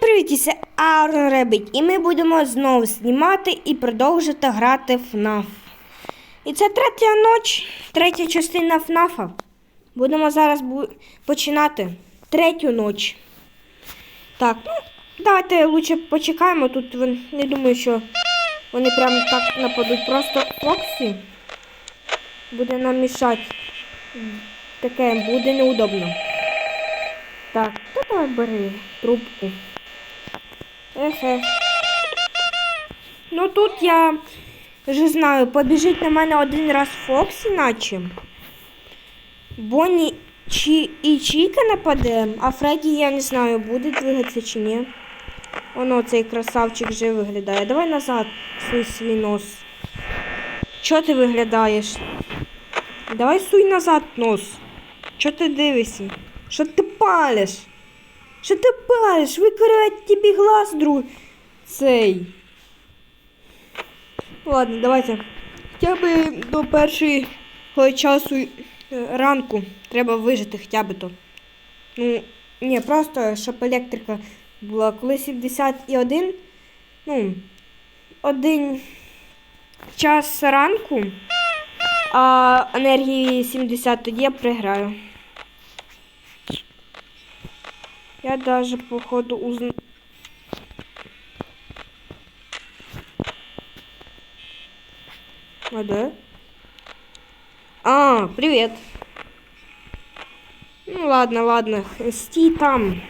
привіт, це Арон і ми будемо знову знімати і продовжити грати FNAF. І це третя ніч, третя частина ФНАФа. Будемо зараз бу- починати третю ніч. Так, ну, давайте лучше почекаємо. Тут не думаю, що вони прямо так нападуть. Просто Фоксі буде нам мішати. Таке буде неудобно. Так, то давай бери трубку. Ехе. Ну тут я вже знаю, побіжить на мене один раз Фоксі, наче. Бонні чи і Чіка нападе, а Фредді, я не знаю, буде двигатися чи ні. Воно цей красавчик вже виглядає. Давай назад суй свій нос. Чого ти виглядаєш? Давай суй назад нос. Чого ти дивишся? Що ти палиш? Що ти палиш? Викривать тобі глаз, друг. Цей. Ладно, давайте. Хоча б до першої часу е, ранку треба вижити хоча б то. Ну, ні, просто щоб електрика була. Коли 71, ну, один час ранку, а енергії 70, тоді я приграю. Я даже походу узна... А, да? А, привет. Ну ладно, ладно. Стій там.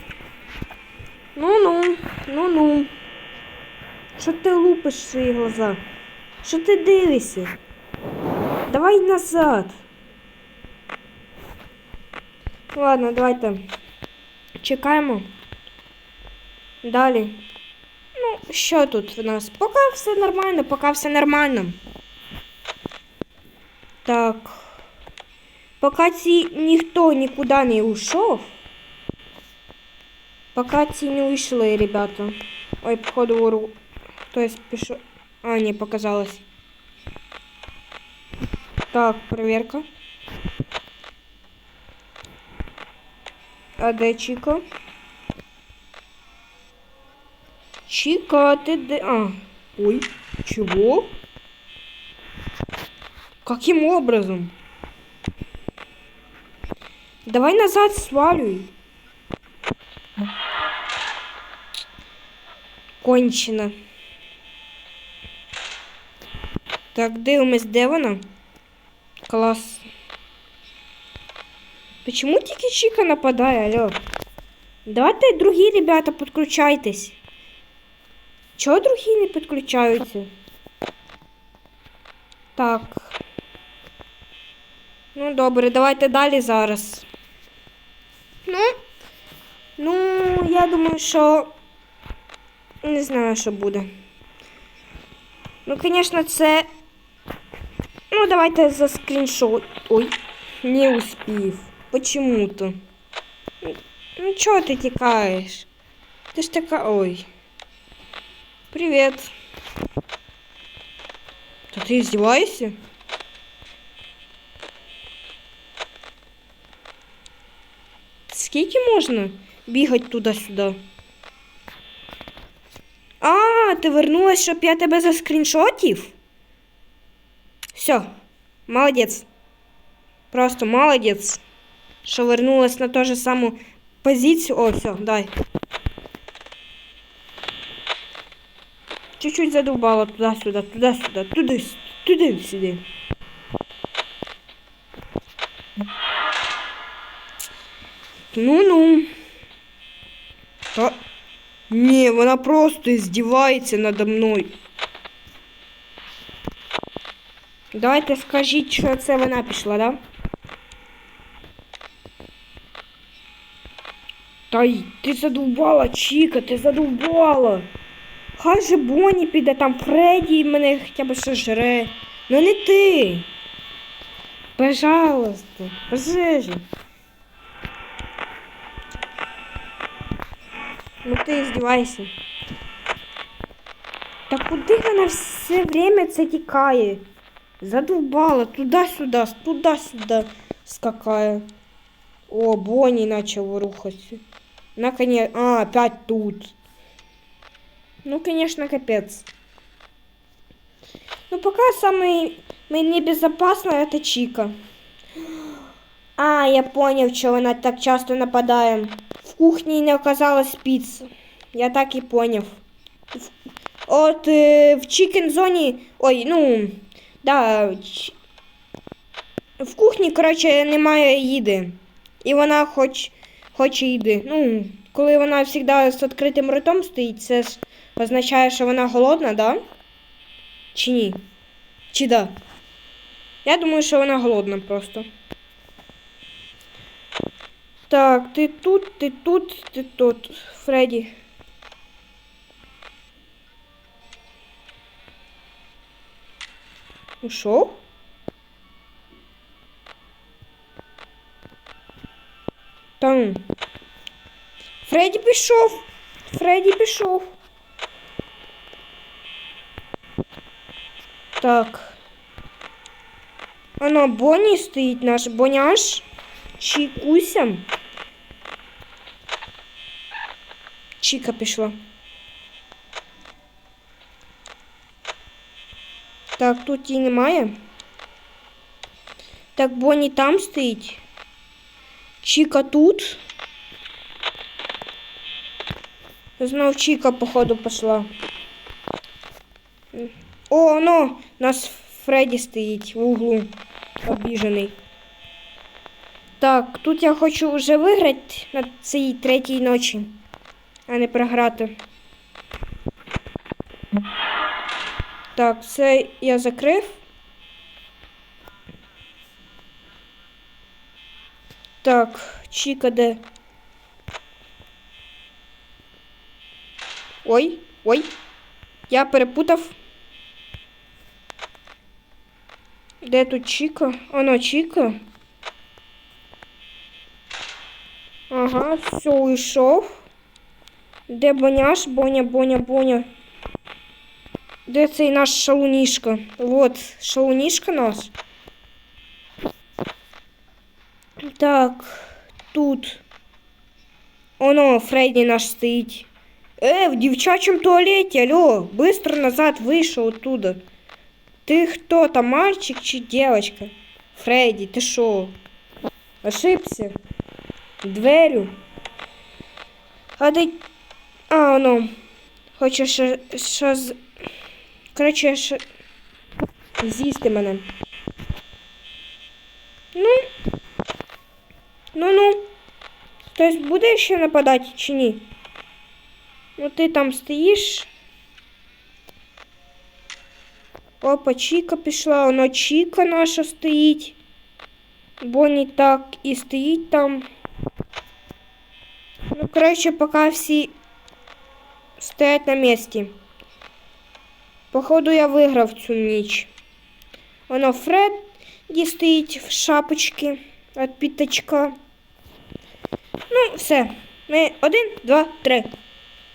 Ну-ну, ну-ну. Що ти лупиш в свої глаза? Що ти дивишся? Давай назад. Ладно, давайте. Чекаємо. Далі. Ну, що тут в нас? Поки все нормально, поки все нормально. Так. Поки ці ніхто нікуди не ушов. Поки ці не уйшли, ребята. Ой, походу вору. Хтось пішов. А, ні, показалось. Так, проверка. А де Чіка? Чика, ты де... А, ой, чего? Каким образом? Давай назад свалюй. Кончено. Так, дивимось, де вона? Клас. Почему тільки Чика нападає, алло? Давайте другі ребята підключайтесь. Чого другі не підключаються? Так. Ну, добре, давайте далі зараз. Ну, ну, я думаю, що не знаю, що буде. Ну, звісно, це. Ну, давайте за скріншот. Ой, не успів. Почему-то. Ну, Ну, чого ти тікаєш? Ти ж така. Ой. Привет. Да ты издеваешься? Скільки можна бігати туди-сюди? А, ти вернулась, щоб я тебе заскріншотів? Все, молодець. Просто молодець. Що вернулась на ту же саму позицію. О, все, дай. Чуть-чуть задолбала туда-сюда, туда-сюда, туда, туда-сюда. Ну-ну. Та... Ні, вона просто здівається надо мною. Давайте скажіть, що це вона пішла, да? Та й ти задовбала, Чіка, ти задовбала. Хай же Бонні піде там Фредді мене хоча б ще жре. Ну не ти. Пожалуйста, пожежи. Ну ти здівайся. Та куди вона все время це тікає? Задовбала туди-сюди, туди-сюди скакає. О, Бонні почав рухатися. Наконец. А, опять тут. Ну, конечно, капец. Ну, пока самый мне безопасно это Чика. А, я понял, что она так часто нападает. В кухне не оказалось пиццы. Я так и понял. В- От е, в чикен зоні. Ой, ну. Да. ч- В кухні, коротше, немає їди. І вона хоч, Хоче їди. Ну, коли вона завжди з відкритим ротом стоїть, це ж означає, що вона голодна, да? Чи ні? Чи да? Я думаю, що вона голодна просто. Так, ти тут, ти тут, ти тут. Фредді. Ушов? Там. Фредді пішов. Фредді пішов. Так. Оно Бонні стоїть наш Боняш. Чікуся. Чіка пішла. Так, тут її немає. Так, Бонні там стоїть. Чіка тут. Знов Чіка, походу, пішла. О, ну, у нас Фредді стоїть в углу. Обіжений. Так, тут я хочу вже виграти на цій третій ночі, а не програти. Так, це я закрив. Так, Чіка де? Ой, ой. Я перепутав. Де тут Чіка? Оно Чіка. Ага, все, уйшов. Де Боняш? Боня, Боня, Боня. Де цей наш шалунішка? Вот, шалунішка наш. Так, тут. Оно, Фредді наш стоїть. Э, в дівчачому туалеті, алло, быстро назад вийшов оттуда. Ти хто там, мальчик чи девочка? Фредді, ти шо? Ошибся? Дверю? А ти... А, ну. Хоче ще, з... Коротше, ще... З'їсти мене. Ну. Ну-ну. Хтось буде ще нападати чи ні? Ну ти там стоїш. Опа, Чіка пішла, воно Чіка наша стоїть. Бонні так і стоїть там. Ну, коротше, поки всі стоять на місці. Походу, я виграв цю ніч. Воно Фредді стоїть в шапочці від пітачка. Ну, все. Ми один, два, три.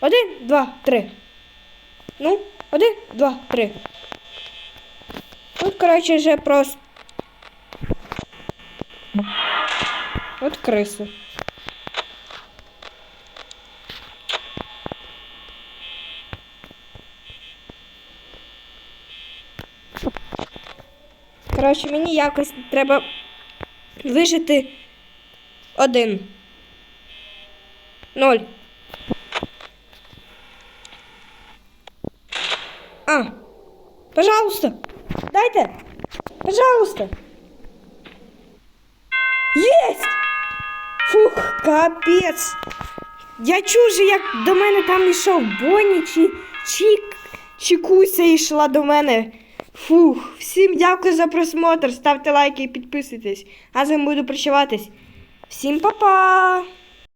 Один, два, три. Ну, один, два, три. Тут, коротше, вже просто. От криси. Коротше, мені якось треба вижити один. Ноль. А, пожалуйста, дайте. Пожалуйста. Єсть! Фух, капець. Я чув же, як до мене там йшов Бонні чи Чік, Чікуся йшла до мене. Фух, всім дякую за просмотр. Ставте лайки і підписуйтесь. А з вами буду прощаватись. Всім па-па!